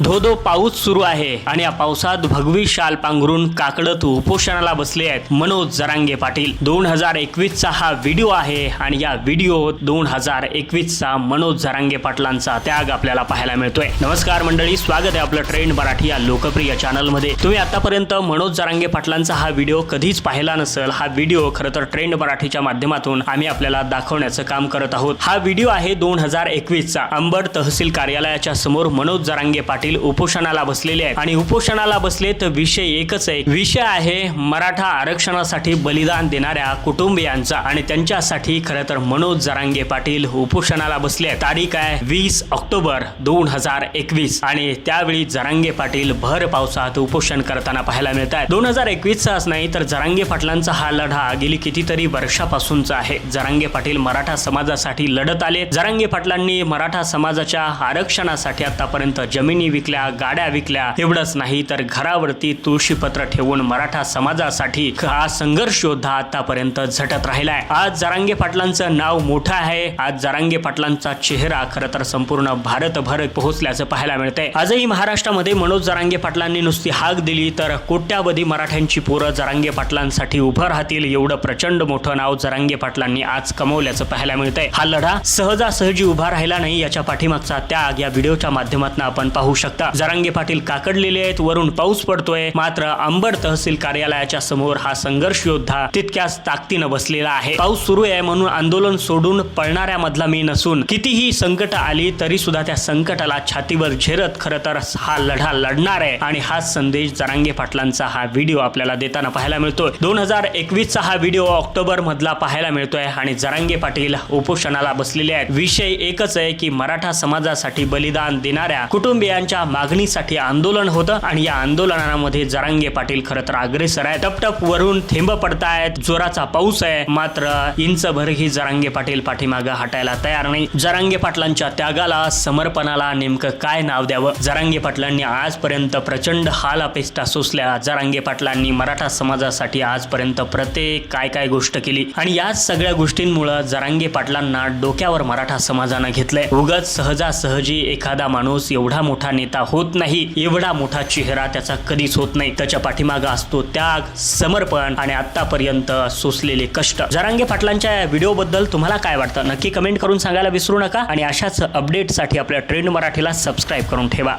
धोधो पाऊस सुरू आहे आणि या पावसात भगवी शाल पांघरून काकडत उपोषणाला बसले आहेत मनोज जरांगे पाटील. दोन हजार एकवीसचा हा व्हिडिओ आहे आणि या व्हिडिओ दोन हजार एकवीसचा मनोज जरांगे पाटलांचा त्याग आपल्याला पाहायला मिळतोय. नमस्कार मंडळी स्वागत आहे आपलं ट्रेंड मराठी या लोकप्रिय चॅनलमध्ये. तुम्ही आतापर्यंत मनोज जरांगे पाटलांचा हा व्हिडिओ कधीच पाहिला नसेल. हा व्हिडिओ खरं तर ट्रेंड मराठीच्या माध्यमातून आम्ही आपल्याला दाखवण्याचं काम करत आहोत. हा व्हिडिओ आहे दोन हजार एकवीसचा. अंबड तहसील कार्यालयाच्या समोर मनोज जरांगे पाटील पाटील उपोषणाला बसलेले आहेत. आणि उपोषणाला बसले तर विषय एकच आहे. विषय आहे मराठा आरक्षणासाठी बलिदान देणाऱ्या कुटुंबियांचा. आणि त्यांच्यासाठी खरं तर मनोज जरांगे पाटील उपोषणाला बसले आहेत. तारीख आहे वीस ऑक्टोबर दोन हजार एकवीस. आणि त्यावेळी जरांगे पाटील भर पावसात उपोषण करताना पाहायला मिळत आहे दोन हजार एकवीसचाच नाही तर जरांगे पाटलांचा हा लढा गेली कितीतरी वर्षापासूनचा आहे. जरांगे पाटील मराठा समाजासाठी लढत आले. जरांगे पाटलांनी मराठा समाजाच्या आरक्षणासाठी आतापर्यंत जमिनी विकल्या गाड्या विकल्या एवढंच नाही तर घरावरती तुळशीपत्र ठेवून मराठा समाजासाठी हा संघर्ष योद्धा आतापर्यंत झटत राहिलाय. आज जरांगे पाटलांचं नाव मोठं आहे. आज जरांगे पाटलांचा चेहरा खरं तर संपूर्ण भारतभर पोहोचल्याचं पाहायला मिळतंय. आजही महाराष्ट्रामध्ये मनोज जरांगे पाटलांनी नुसती हाक दिली तर कोट्यावधी मराठ्यांची पोरं जरांगे पाटलांसाठी उभं राहतील एवढं प्रचंड मोठं नाव जरांगे पाटलांनी आज कमवल्याचं पाहायला मिळतंय. हा लढा सहजासहजी उभा राहिला नाही याच्या पाठीमागचा त्याग या व्हिडिओच्या माध्यमातून आपण पाहू शकता. जरांगे पाटील काकडलेले आहेत वरून पाऊस पडतोय. मात्र अंबड तहसील कार्यालयाच्या समोर हा संघर्ष योद्धा तितक्याच ताकदीनं बसलेला आहे. पाऊस सुरू आहे म्हणून आंदोलन सोडून पळणाऱ्या मधला मी नसून कितीही संकट आली तरी सुद्धा त्या संकटाला छातीवर झेरत खर तर हा लढा लढणार आहे. आणि हाच संदेश जरांगे पाटलांचा हा व्हिडिओ आपल्याला देताना पाहायला मिळतोय. दोन हजार एकवीसचा हा व्हिडिओ ऑक्टोबर मधला पाहायला मिळतोय आणि जरांगे पाटील उपोषणाला बसलेले आहेत. विषय एकच आहे की मराठा समाजासाठी बलिदान देणाऱ्या कुटुंबियांच्या मागणीसाठी आंदोलन होतं आणि या आंदोलनामध्ये जरांगे पाटील खरं तर अग्रेसर आहे. टपटप वरून थेंब पडतायत. जोराचा पाऊस आहे. मात्र इंचभरही जरांगे पाटील पाठीमागं हटायला तयार नाही. जरांगे पाटलांच्या त्यागाला समर्पणाला नेमकं काय नाव द्यावं? जरांगे पाटलांनी आजपर्यंत प्रचंड हाल अपेष्टा सोसल्या. जरांगे पाटलांनी मराठा समाजासाठी आजपर्यंत प्रत्येक काय काय गोष्ट केली आणि याच सगळ्या गोष्टींमुळं जरांगे पाटलांना डोक्यावर मराठा समाजानं घेतलंय. उगाच सहजासहजी एखादा माणूस एवढा मोठा नेता होत नाही. एवढा मोठा चेहरा त्याचा कधीच होत नाही. त्याच्या पाठीमागा असतो त्याग समर्पण आणि आतापर्यंत सोसलेले कष्ट. जरांगे पाटलांच्या व्हिडिओ बद्दल तुम्हाला काय वाटतं? नक्की कमेंट करून सांगायला विसरू नका आणि अशाच अपडेटसाठी आपल्या ट्रेंड मराठीला सबस्क्राईब करून ठेवा.